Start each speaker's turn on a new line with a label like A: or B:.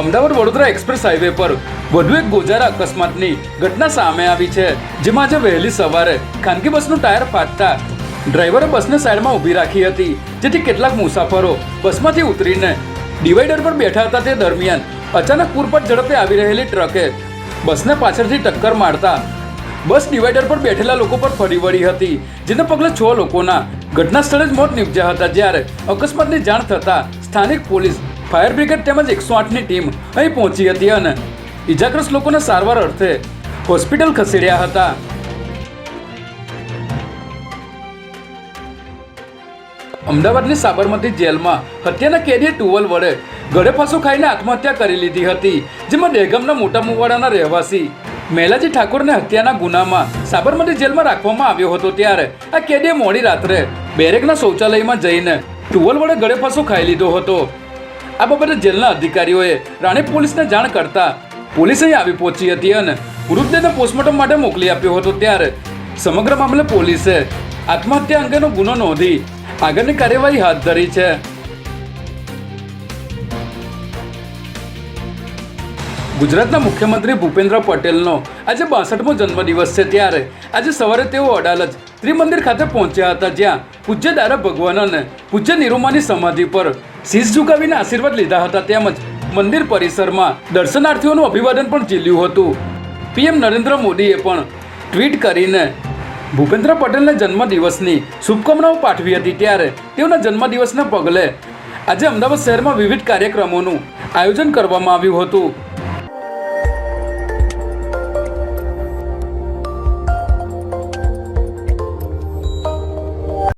A: Ahmedabad Vadodara express highway પર વધુ એક ગોજારા અકસ્માતની ઘટના સામે આવી છે, જેમાં આજે વહેલી સવારે ખાનગી બસનું ટાયર ફાટતા ડ્રાઈવરે બસને સાઈડમાં ઊભી રાખી હતી, જેથી કેટલાક મુસાફરો બસમાંથી ઉતરીને ડિવાઈડર પર બેઠા હતા. તે દરમિયાન અચાનક પૂરપટ ઝડપે આવી રહેલી ટ્રકે બસને પાછળથી ટક્કર મારતા બસ ડિવાઈડર પર બેઠેલા લોકો પર ફરી વળી હતી, જેને પગલે છ લોકોના ઘટના સ્થળે જ મોત નીપજ્યા હતા. જ્યારે અકસ્માતની જાણ થતાં સ્થાનિક પોલીસ ફાયર બ્રિગેડ તેમજ એકસો આઠની ટીમ અહીં પહોંચી હતી અને ઇજાગ્રસ્ત લોકોને સારવાર અર્થે હોસ્પિટલ ખસેડ્યા હતા. અમદાવાદની સાબરમતી જેલમાં હત્યાના કેદીએ ટુવલ વડે ગળે ફાંસો ખાઈને આત્મહત્યા કરી લીધી હતી, જેમાં દહેગામના મોટા મુવાડાના રહેવાસી મેલાજી ઠાકોરને હત્યાના ગુનામાં સાબરમતી જેલમાં રાખવામાં આવ્યો હતો ત્યારે આ કેદીએ મોડી રાત્રે બેરેકના શૌચાલયમાં જઈને ટુવલ વડે ગળે ફાંસો ખાઈ લીધો હતો. આ બાબતે જેલના અધિકારીઓએ રાણી પોલીસને જાણ કરતા પોલીસ અહીં આવી પહોંચી હતી અને મૃતદેહને પોસ્ટમોર્ટમ માટે મોકલી આપ્યો હતો ત્યારે સમગ્ર મામલે પોલીસે આત્મહત્યા અંગેનો ગુનો નોંધી આગળની કાર્યવાહી હાથ ધરી છે. ગુજરાતના મુખ્યમંત્રી ભૂપેન્દ્ર પટેલનો આજે બાસઠમો જન્મદિવસ છે ત્યારે આજે સવારે તેઓ અડાલજ ત્રિમંદિર ખાતે પહોંચ્યા હતા, જ્યાં પૂજ્ય દારા ભગવાન અને પૂજ્ય નિરૂમાની સમાધિ પર શીશ ઝુકાવીને આશીર્વાદ લીધા હતા, તેમજ મંદિર પરિસરમાં દર્શનાર્થીઓનું અભિવાદન પણ ઝીલ્યું હતું. પીએમ નરેન્દ્ર મોદીએ પણ ટ્વીટ કરીને ભૂપેન્દ્ર પટેલને જન્મદિવસની શુભકામનાઓ પાઠવી હતી, ત્યારે તેઓના જન્મદિવસના પગલે આજે અમદાવાદ શહેરમાં વિવિધ કાર્યક્રમોનું આયોજન કરવામાં આવ્યું હતું.